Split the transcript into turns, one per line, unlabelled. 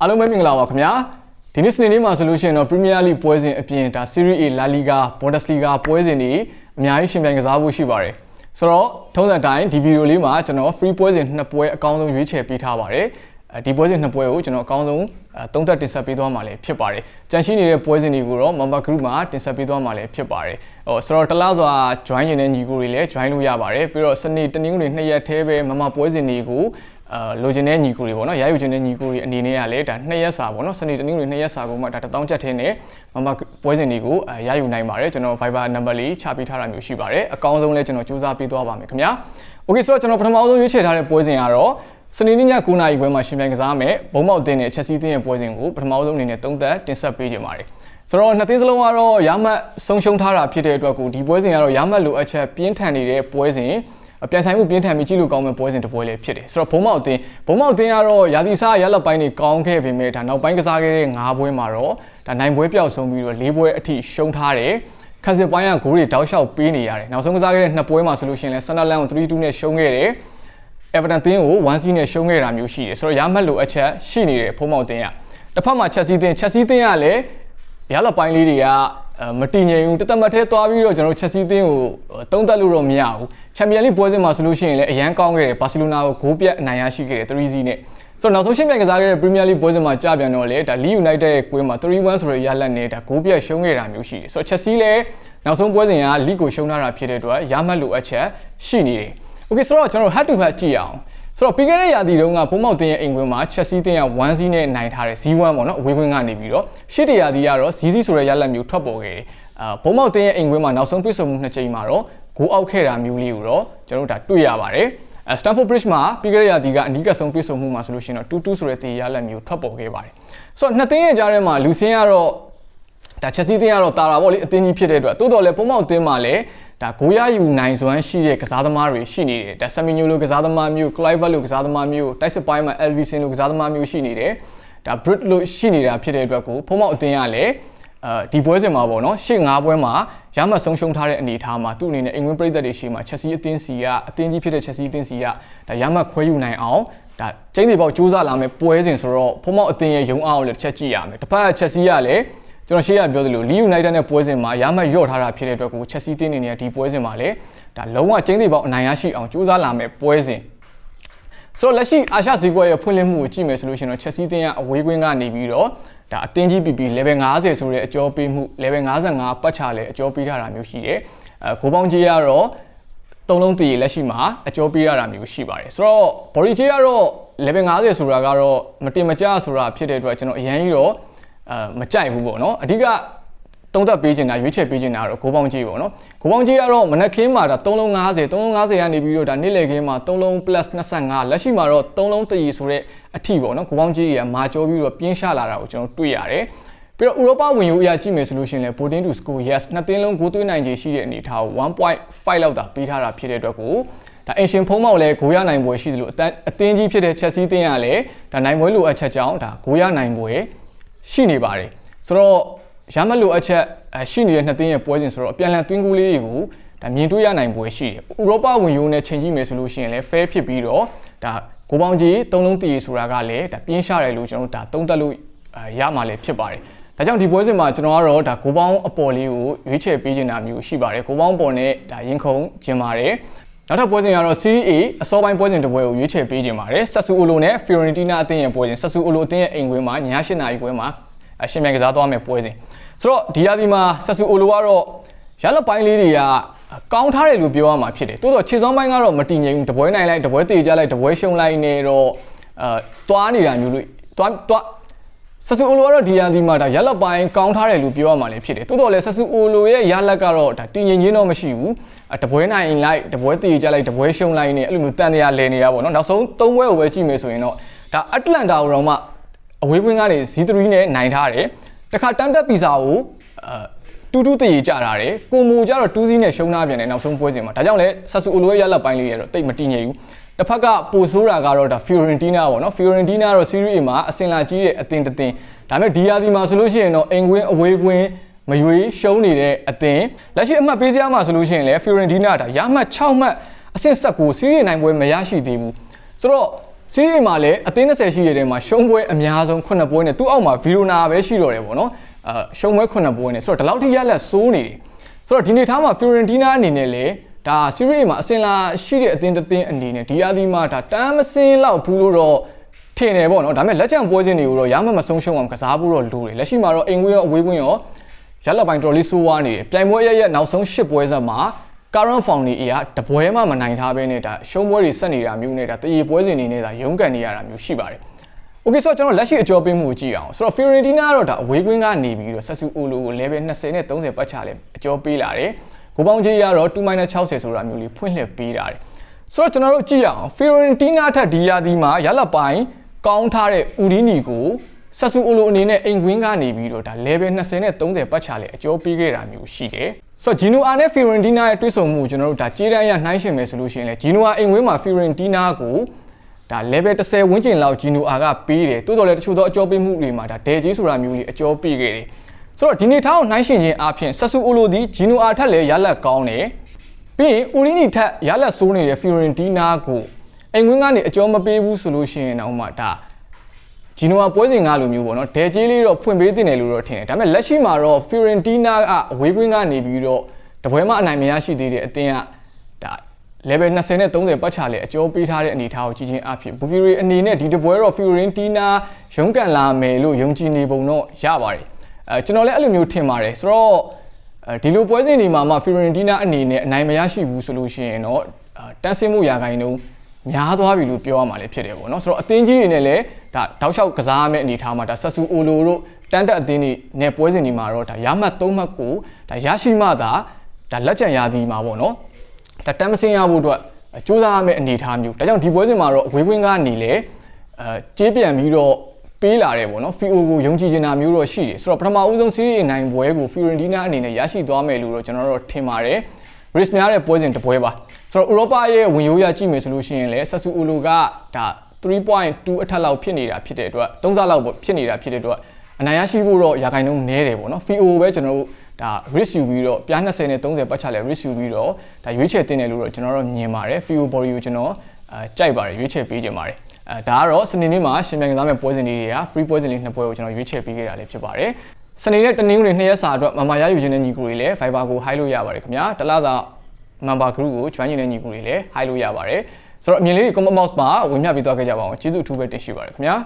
အားလုံးပဲမင်္ဂလာပါခင်ဗျာဒီနေ့စနေနေ့မှာဆိုလို့ရှိရင်တော့ Premier League ပွဲစဉ်အပြင်ဒါ Serie A La Liga Bundesliga ပွဲစဉ်တွေအများကြီးရှင်ပြိုင်ကစားဖို့ရှိပါတယ်ဆိုတော့ထုံးစံအတိုင်းဒီဗီဒီယိုလေးမှာကျွန်တော် free ပွဲစဉ်နှစ်ပွဲအကောင်းဆုံးရွေးချယ်ပေးထားပါတယ်အဲဒီပွဲစဉ်နှစ်ပွဲကိုကျွန်တော်အကောင်းဆုံးသုံးသက်တင်ဆက်ပေးသွားမှာလည်းဖြစ်ပါတယ်ကြန့်ရှိနေတဲ့ပွဲစဉ်တွေကိုတော့ member group မှာတင်ဆက်ပေးသွားမှာလည်းဖြစ်ပါတယ်ဟိုဆိုတော့တလားစွာ join နေတဲ့ညီကိုတွေလည်း join လို့ရပါတယ်ပြီးတော့စနေတနင်္ဂနွေနှစ်ရက်တည်းပဲ member ပွဲစဉ်တွေကို အာလိုချင်တဲ့ညီကိုတွေပေါ့နော်ရယူချင်တဲ့ညီကိုတွေအနေနဲ့ကလည်းဒါနှစ်ရက်စာပေါ့နော်စနေတနင်္ဂနွေနှစ်ရက်စာကိုမှဒါတစ်တောင်းချက်ထင်းနဲ့မမပွဲစဉ်တွေကိုရယူနိုင်ပါတယ်ကျွန်တော် Viber number လေးချပေးထားတာမျိုးရှိပါတယ်အကောင်းဆုံးလဲကျွန်တော်စူးစမ်းပေးသွားပါမယ်ခင်ဗျာ Okay ဆိုတော့ကျွန်တော်ပထမဆုံးရွေးချယ်ထားတဲ့ပွဲစဉ်ကတော့စနေနေ့ည9:00နာရီပွဲမှာရှင်ပြိုင်ကစားမယ်ဘုံမောက်တင်းနဲ့ချက်စီးတင်းရဲ့ပွဲစဉ်ကိုပထမဆုံးအနေနဲ့သုံးသက်တင်ဆက်ပေးကြပါမယ်ဆိုတော့နှစ်သင်းစလုံးကတော့ရမတ်ဆုံးရှုံးထားတာဖြစ်တဲ့အတွက်ကိုဒီပွဲစဉ်ကတော့ရမတ်လိုအပ်ချက်ပြင်းထန်နေတဲ့ပွဲစဉ်အ ပြန်ဆိုင်မှုပြင်းထန်ပြီးကြည့်လို့ကောင်းမဲ့ပွဲစဉ်တစ်ပွဲလေးဖြစ်တယ်ဆိုတော့ဘုံမောက်တင်ဘုံမောက်တင်ကတော့ရာသီစားရလက်ပိုင်းတွေကောင်းခဲ့ပေမဲ့ဒါနောက်ပိုင်းကစားခဲ့တဲ့၅ပွဲမှာတော့ဒါနိုင်ပွဲပြောက်ဆုံးပြီးတော့၄ပွဲအထိရှုံးထားတယ်ခန်းစစ်ပိုင်းကဂိုးတွေတောက်လျှောက်ပေးနေရတယ်နောက်ဆုံးကစားခဲ့တဲ့နှစ်ပွဲမှာဆိုလို့ရှိရင်လည်းဆန်ဒါလန်ကို3-2နဲ့ရှုံးခဲ့တယ် Everton တင်းကို1-0နဲ့ရှုံးခဲ့တာမျိုးရှိတယ်ဆိုတော့ရမှတ်လို့အချက်ရှိနေတယ်ဖုံးမောက်တင်းကတစ်ဖက်မှာ Chelsea တင်း Chelsea တင်းကလည်းရလက်ပိုင်းလေးတွေက မတည်ငြိမ်ဘူးတသက်မထဲသွားပြီးတော့ကျွန်တော်တို့ Chelsea တင်းကိုတုံးတက်လို့တော့မရဘူးချန်ပီယံလိပွဲစဉ်မှာဆိုလို့ရှိရင်လည်းအရန်ကောင်းခဲ့တယ်ဘာစီလိုနာကိုဂိုးပြတ်အနိုင်ရရှိခဲ့တယ်3-0နဲ့ဆိုတော့နောက်ဆုံးရှင်းပြိုင်ကစားခဲ့တဲ့ Premier League ပွဲစဉ်မှာကြာပြန်တော့လေဒါ Leeds United ရဲ့ကွင်းမှာ3-1ဆိုတဲ့ရလဒ်နဲ့ဒါဂိုးပြတ်ရှုံးခဲ့တာမျိုးရှိတယ်ဆိုတော့ Chelsea လည်းနောက်ဆုံးပွဲစဉ်က League ကိုရှုံးထားတာဖြစ်တဲ့အတွက်ရမှတ်လို့အချက်ရှိနေတယ် Okay ဆိုတော့ကျွန်တော် head to head ကြည့်အောင် ဆိုတော့ပြီးခဲ့တဲ့ရာသီတုန်းကဘုံမောက်တင်ရဲ့အိမ်ကွင်းမှာ Chelsea တင်က1-0နဲ့နိုင်ထားတဲ့ Z1 ပေါ့နော်အဝေးကွင်းကနေပြီးတော့ရှစ်တရာသီကတော့ ZZ ဆိုတဲ့ရလဒ်မျိုးထွက်ပေါ်ခဲ့တယ်အာဘုံမောက်တင်ရဲ့အိမ်ကွင်းမှာနောက်ဆုံးတွေ့ဆုံမှုနှစ်ကြိမ်မှာတော့ဂိုးအောက်ခဲ့တာမျိုးလေးကိုတော့ကျွန်တော်တို့ဒါတွေ့ရပါတယ်အဲ Stamford Bridge မှာပြီးခဲ့တဲ့ရာသီကအနီးကပ်ဆုံးတွေ့ဆုံမှုမှာဆိုလို့ရှိရင်တော့2-2ဆိုတဲ့တေရလဒ်မျိုးထွက်ပေါ်ခဲ့ပါတယ်ဆိုတော့နှစ်သင်းရဲ့ကြားထဲမှာလူစင်းကတော့ ဒါချက်စီးတင်းကတော့တာတာပေါ့လေအတင်းကြီးဖြစ်တဲ့အတွက်တိုးတော်လည်းပုံမောက်တင်းမှာလည်းဒါဂိုးရယူနိုင်စွမ်းရှိတဲ့ကစားသမားတွေရှိနေတယ်ဒါဆမီညိုလိုကစားသမားမျိုးကလိုက်ဗတ်လိုကစားသမားမျိုးတိုက်စစ်ပိုင်းမှာအယ်ဗီဆင်လိုကစားသမားမျိုးရှိနေတယ်ဒါဘရစ်လိုရှိနေတာဖြစ်တဲ့အတွက်ကိုဖုံးမောက်အတင်းကလည်းအဲဒီပွဲစဉ်မှာပေါ့နော်ရှေ့၅ပွဲမှာရမှတ်ဆုံးရှုံးထားတဲ့အနေအထားမှာသူ့အနေနဲ့အင်္ဂလန်ပြည်သက်တွေရှိမှာချက်စီအသင်းစီကအသင်းကြီးဖြစ်တဲ့ချက်စီအသင်းစီကဒါရမှတ်ခွဲယူနိုင်အောင်ဒါကျင်းတွေပေါက်စူးစမ်းလာမယ်ပွဲစဉ်ဆိုတော့ဖုံးမောက်အသင်းရဲ့ယုံအားကိုလည်းတစ်ချက်ကြည့်ရမယ်တစ်ဖက်ကချက်စီကလည်း ကျွန်တော်ရှေ့ကပြောသလိုလီယူနိုက်တက်နဲ့ပွဲစဉ်မှာရမှတ်ရော့ထားတာဖြစ်တဲ့အတွက်ကိုချက်စီတင်းနေနေတဲ့ဒီပွဲစဉ်မှာလည်းဒါလုံးဝကျင်းသေးပေါက်အနိုင်ရရှိအောင်ကြိုးစားလာမယ်ပွဲစဉ်ဆိုတော့လက်ရှိအာရှဇီကွက်ရဲ့ဖွင့်လှစ်မှုကိုကြည့်မယ်ဆိုလို့ရှိရင်တော့ချက်စီတင်းကအဝေးကွင်းကနေပြီးတော့ဒါအတင်းကြီး PP level 50ဆိုတဲ့အကျော်ပေးမှု level 55ပတ်ချလဲအကျော်ပေးထားတာမျိုးရှိတယ်အဲကိုပေါင်းကြီးကတော့သုံးလုံးတည်လက်ရှိမှာအကျော်ပေးရတာမျိုးရှိပါတယ်ဆိုတော့ body ကြီးကတော့ level 50ဆိုတာကတော့မတင်မကျဆိုတာဖြစ်တဲ့အတွက်ကျွန်တော်အရင်ကြီးတော့ အဲမကြိုက်ဘူးပေါ့နော်အဓိကတုံးသက်ပေးချင်တာရွေးချယ်ပေးချင်တာတော့ကိုပေါင်းကြီးပေါ့နော်ကိုပေါင်းကြီးကတော့မနက်ခင်းမှာဒါ3လုံး50 3လုံး50ကနေပြီးတော့ဒါနေ့လယ်ခင်းမှာ3လုံး plus 25လက်ရှိမှာတော့3လုံးတည်ဆိုတဲ့အထိပေါ့နော်ကိုပေါင်းကြီးတွေကမာကျော်ပြီးတော့ပြင်းရှာလာတာကိုကျွန်တော်တွေ့ရတယ်ပြီးတော့ဥရောပဝင်ယူအရာကြည့်မယ်ဆိုလို့ရှိရင်လည်း Boarding to Score yes နှစ်သင်းလုံးဂိုးသွင်းနိုင်ခြေရှိတဲ့အနေအထားကို1.5လောက်တာပေးထားတာဖြစ်တဲ့အတွက်ကိုဒါအင်ရှင်ဖုံးမောက်လည်းဂိုးရနိုင်ပွဲရှိသလိုအသင်းကြီးဖြစ်တဲ့ Chelsea တင်းကလည်းဒါနိုင်ပွဲလိုအပ်ချက်ကြောင့်ဒါဂိုးရနိုင်ပွဲ ရှိနေပါတယ်ဆိုတော့ရမတ်လိုအပ်ချက်ရှိနေတဲ့နှစ်သင်းရဲ့ပွဲစဉ်ဆိုတော့အပြန်အလှန်တွင်းကူးလေးတွေကိုဒါမြင်တွေ့ရနိုင်ပွဲရှိတယ်ဥရောပဝင်ယူနဲ့ချိန်ကြည့်မယ်ဆိုလို့ရှိရင်လည်း fair ဖြစ်ပြီးတော့ဒါကိုပေါင်းကြီးသုံးလုံးတည်ဆိုတာကလည်းဒါပြင်းရှာတယ်လို့ကျွန်တော်တို့ဒါသုံးသက်လို့ရမှာလည်းဖြစ်ပါတယ်ဒါကြောင့်ဒီပွဲစဉ်မှာကျွန်တော်ကတော့ဒါကိုပေါင်းအပေါ်လေးကိုရွေးချယ်ပေးနေတာမျိုးရှိပါတယ်ကိုပေါင်းပေါ်နဲ့ဒါရင်ခုန်ကျင်ပါတယ် နောက်ထပ်ပွဲစဉ်ကတော့ Serie A အစောပိုင်းပွဲစဉ်တစ်ပွဲကိုရွေးချယ်ပေးခြင်းပါတယ်ဆက်ဆူအိုလိုနဲ့ Fiorentina အသင်းရဲ့ပွဲစဉ်ဆက်ဆူအိုလိုအသင်းရဲ့အိမ်ကွင်းမှာည8:00နာရီပွဲမှာအရှင်မြန်ကစားသွားမယ်ပွဲစဉ်ဆိုတော့ဒီရာသီမှာဆက်ဆူအိုလိုကတော့ရလက်ပိုင်းလေးတွေကကောင်းထားတယ်လို့ပြောရမှာဖြစ်တယ်တိုးတော့ခြေစောင်းပိုင်းကတော့မတည်ငြိမ်ဘူးတပွဲနိုင်လိုက်တပွဲတည်ကြလိုက်တပွဲရှုံလိုက်နေတော့အဲတွားနေတာမျိုးလို့တွားတွား ဆဆူအိုလိုကတော့ဒီရန်ဒီမှာဒါရက်လက်ပိုင်းကောင်းထားတယ်လို့ပြောရမှာလည်းဖြစ်တယ်တိုးတော့လည်းဆဆူအိုလိုရဲ့ရက်လက်ကတော့ဒါတည်ငြိမ်ခြင်းတော့မရှိဘူးတပွဲနိုင်လိုက်တပွဲတည်ကြလိုက်တပွဲရှုံလိုက်နေအဲ့လိုမျိုးတန်တရားလဲနေရပါတော့နောက်ဆုံး၃ပွဲကိုပဲကြည့်မယ်ဆိုရင်တော့ဒါအတ္တလန်တာကိုတော့မှအဝေးကွင်းကနေ Z3 နဲ့နိုင်ထားတယ်တခါတန်တက်ပီဇာကိုအဲတူတူတည်ကြတာတယ်ကိုမူကြတော့တူးစီးနဲ့ရှုံးသားပြန်တယ်နောက်ဆုံးပွဲစဉ်မှာဒါကြောင့်လဲဆဆူအိုလိုရဲ့ရက်လက်ပိုင်းလေးရတော့တိတ်မတည်ငြိမ်ဘူး တစ်ဖက်ကပိုဆိုးတာကတော့ဒါ Fiorentina ပေါ့နော် Fiorentina တော့ Serie A မှာအစင်လာကြီးတဲ့အသင်းတစ်သင်းဒါပေမဲ့ဒီယာဒီမှာဆိုလို့ရှိရင်တော့အိမ်ကွင်းအဝေးကွင်းမရွေးရှုံးနေတဲ့အသင်းလက်ရှိအမှတ်ပေးစရာမှာဆိုလို့ရှိရင်လည်း Fiorentina ဒါရမှတ်6မှတ်အဆင့်ဆက်ကို Serie A နိုင်ပွဲမရရှိသေးဘူးဆိုတော့စီးရီမှာလည်းအသင်း20ရှိတဲ့ထဲမှာရှုံးပွဲအများဆုံး9ပွဲနဲ့သူ့အောက်မှာဗီရိုနာပဲရှိတော့တယ်ပေါ့နော်အဲရှုံးပွဲ9ပွဲနဲ့ဆိုတော့ဒီလောက်ထိရလက်စိုးနေတယ်ဆိုတော့ဒီနေ့ထားမှာ Fiorentina အနေနဲ့လည်း ဒါ Serie A မှာအစင်လာရှိတဲ့အသင်းတစ်သင်းအနေနဲ့ဒီအသီးမှာဒါတမ်းမစင်းလောက်ဘူးလို့တော့ထင်တယ်ပေါ့နော်ဒါပေမဲ့လက်ချံပွဲစဉ်တွေကိုတော့ရမှမဆုံးရှုံးအောင်ကစားဖို့တော့လိုတယ်လက်ရှိမှာတော့အိမ်ကွင်းရောအဝေးကွင်းရောရလက်ပိုင်းတော်လေးဆိုးဝါးနေတယ်ပြိုင်ပွဲရရက်နောက်ဆုံး10ပွဲဆက်မှာ current form တွေအရာတပွဲမှမနိုင်ထားဘဲနဲ့ဒါရှုံးပွဲတွေဆက်နေတာမျိုးနဲ့ဒါတရေပွဲစဉ်တွေနဲ့ဒါရုန်းကန်နေရတာမျိုးရှိပါတယ်။ Okay ဆိုတော့ကျွန်တော်လက်ရှိအကျော်ပေးမှုကိုကြည့်အောင်ဆိုတော့ Fiorentina ကတော့ဒါအဝေးကွင်းကနေပြီးတော့ Sassuolo ကို level 20နဲ့30ပတ်ချလဲအကျော်ပေးလာတယ်။ ဂိုးပေါင်းကြီးကတော့2-60ဆိုတာမျိုးလေးဖွင့်လှစ်ပေးတာတယ်။ဆိုတော့ကျွန်တော်တို့ကြည့်ရအောင် Fiorentina ထက်ဒီယာဒီမှာရလပိုင်းကောင်းထားတဲ့ Udini ကို Sassuolo အနေနဲ့အိမ်ကွင်းကနေပြီးတော့ဒါ level 20နဲ့30ပတ်ချလဲအကျော်ပေးခဲ့တာမျိုးရှိတယ်။ဆိုတော့ Genoa နဲ့ Fiorentina ရဲ့တွေ့ဆုံမှုကိုကျွန်တော်တို့ဒါကြေးတန်းရနှိုင်းယှဉ်မယ်ဆိုလို့ရှိရင်လေ Genoa အိမ်ဝင်းမှာ Fiorentina ကိုဒါ level 10ဝန်းကျင်လောက် Genoa ကပေးတယ်တိုးတော်လည်းတချို့သောအကျော်ပေးမှုတွေမှာဒါဒဲကြီးဆိုတာမျိုးလေးအကျော်ပေးခဲ့တယ် ဆိုတော့ဒီနေ့ထားအောင်နှိုင်းယှဉ်ခြင်းအပြင် Sassuolo ဒီ Genoa ထက်လည်းရလက်ကောင်းတယ်ပြီးရင် Urini ထက်ရလက်ဆိုးနေတဲ့ Fiorentina ကိုအိမ်ဝင်းကနေအကျော်မပေးဘူးဆိုလို့ရှိရင်တော့မှဒါဂျီနိုဝါပွဲစဉ်ကလိုမျိုးပေါ့နော်ဒဲကြီးလေးတော့ဖွင့်ပေးတင်တယ်လို့တော့ထင်တယ်ဒါပေမဲ့လက်ရှိမှာတော့ Fiorentina ကအဝေးကွင်းကနေပြီးတော့တပွဲမှအနိုင်မရရှိသေးတဲ့အသင်းကဒါ level 20နဲ့30ပတ်ချလဲအကျော်ပေးထားတဲ့အနေအထားကိုကြည့်ချင်းအဖြစ်ဘူဂီရီအနေနဲ့ဒီတပွဲတော့ Fiorentina ရုန်းကန်လာမယ်လို့ယုံကြည်နေပုံတော့ရပါတယ် အဲကျွန်တော်လည်းအဲ့လိုမျိုးထင်ပါတယ်ဆိုတော့အဲဒီလိုပွဲစဉ်တွေမှာမှ Fiorentina အနေနဲ့အနိုင်မရရှိဘူးဆိုလို့ရှိရင်တော့တန်းဆင်းမှုရာခိုင်နှုန်းများသွားပြီလို့ပြောရမှာလည်းဖြစ်တယ်ပေါ့နော်ဆိုတော့အသင်းကြီးတွေနဲ့လည်းဒါတောက်လျှောက်ကစားရမယ့်အနေအထားမှာဒါဆက်ဆူအိုလိုတို့တန်တက်အသင်းတွေနဲ့ပွဲစဉ်တွေမှာတော့ဒါရမှတ်၃မှတ်ကိုဒါရရှိမှသာဒါလက်ကျန်ရာသီမှာပေါ့နော်ဒါတမ်းမစင်းရဖို့အတွက်စူးစမ်းရမယ့်အနေအထားမျိုးဒါကြောင့်ဒီပွဲစဉ်မှာတော့အဝေးဝင်းကနေလေအဲကြေးပြန်ပြီးတော့ ပေးလာတယ်ပေါ့နော်ဖီအိုကိုယုံကြည်နေတာမျိုးတော့ရှိတယ်ဆိုတော့ပထမဦးဆုံးစီးရီးနိုင်ပွဲကိုဖီယိုရန်တီးနားအနေနဲ့ရရှိသွားမယ်လို့တော့ကျွန်တော်တို့ထင်ပါတယ် risk များတဲ့ပွဲစဉ်တစ်ပွဲပါဆိုတော့ဥရောပရဲ့ဝင်ရိုးရကြည့်မယ်ဆိုလို့ရှိရင်လည်းဆက်ဆူအူလိုကဒါ3.2အထက်လောက်ဖြစ်နေတာဖြစ်တဲ့အတွက်3ဆလောက်ဖြစ်နေတာဖြစ်တဲ့အတွက်အနိုင်ရရှိဖို့တော့ရာခိုင်နှုန်းနည်းတယ်ပေါ့နော် FIO ပဲကျွန်တော်တို့ဒါ risk ယူပြီးတော့ပြား20နဲ့30ပတ်ချလဲ risk ယူပြီးတော့ဒါရွေးချယ်တင်တယ်လို့တော့ကျွန်တော်တို့မြင်ပါတယ် FIO body ကိုကျွန်တော်အဲကြိုက်ပါတယ်ရွေးချယ်ပေးကြပါတယ် အဲဒါကတော့စနေနေ့မှာရှင်ပြန်ကစားမဲ့ပွဲစဉ်လေးတွေက free ပွဲစဉ်လေးနှစ်ပွဲကိုကျွန်တော်ရွေးချယ်ပေးခဲ့တာလေးဖြစ်ပါတယ်စနေနဲ့တနင်္ဂနွေနှစ်ရက်စာအတွက်မမရယူခြင်းတဲ့ညီကိုတွေလည်း Viber ကို high လို့ရပါတယ်ခင်ဗျာတလားစာ member group ကို join နေတဲ့ညီကိုတွေလည်း high လို့ရပါတယ်ဆိုတော့အမြင်လေးတွေ comment box မှာဝင်မျှပေးသွားခဲ့ကြပါအောင်ကျေးဇူးအထူးပဲတင်ရှိပါတယ်ခင်ဗျာ